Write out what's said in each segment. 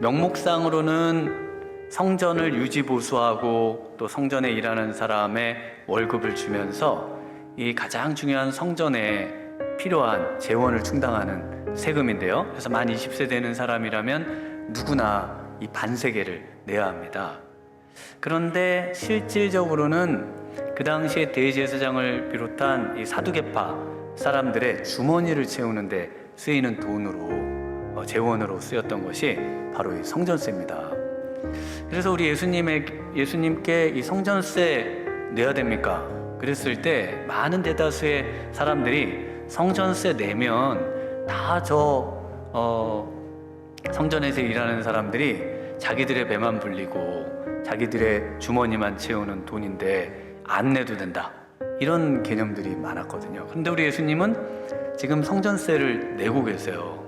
명목상으로는 성전을 유지 보수하고 또 성전에 일하는 사람의 월급을 주면서 이 가장 중요한 성전에 필요한 재원을 충당하는 세금인데요. 그래서 만 20세 되는 사람이라면 누구나 이 반세계를 내야 합니다. 그런데 실질적으로는 그 당시에 대제사장을 비롯한 이 사두개파 사람들의 주머니를 채우는데 쓰이는 돈으로 어, 재원으로 쓰였던 것이 바로 이 성전세입니다. 그래서 우리 예수님의 예수님께 이 성전세 내야 됩니까? 그랬을 때 많은 대다수의 사람들이 성전세 내면 다저 어, 성전에서 일하는 사람들이 자기들의 배만 불리고 자기들의 주머니만 채우는 돈인데 안 내도 된다. 이런 개념들이 많았거든요. 그런데 우리 예수님은 지금 성전세를 내고 계세요.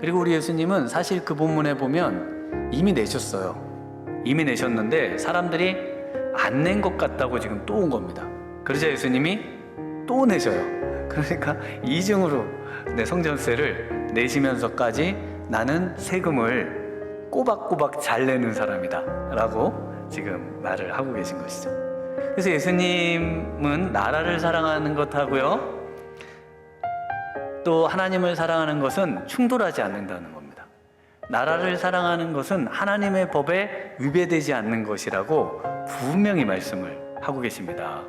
그리고 우리 예수님은 사실 그 본문에 보면 이미 내셨어요. 이미 내셨는데 사람들이 안 낸 것 같다고 지금 또 온 겁니다. 그러자 예수님이 또 내셔요. 그러니까 이중으로 내 성전세를 내시면서까지 나는 세금을 꼬박꼬박 잘 내는 사람이다. 라고 지금 말을 하고 계신 것이죠. 그래서 예수님은 나라를 사랑하는 것하고요. 또 하나님을 사랑하는 것은 충돌하지 않는다는 겁니다. 나라를 사랑하는 것은 하나님의 법에 위배되지 않는 것이라고 분명히 말씀을 하고 계십니다.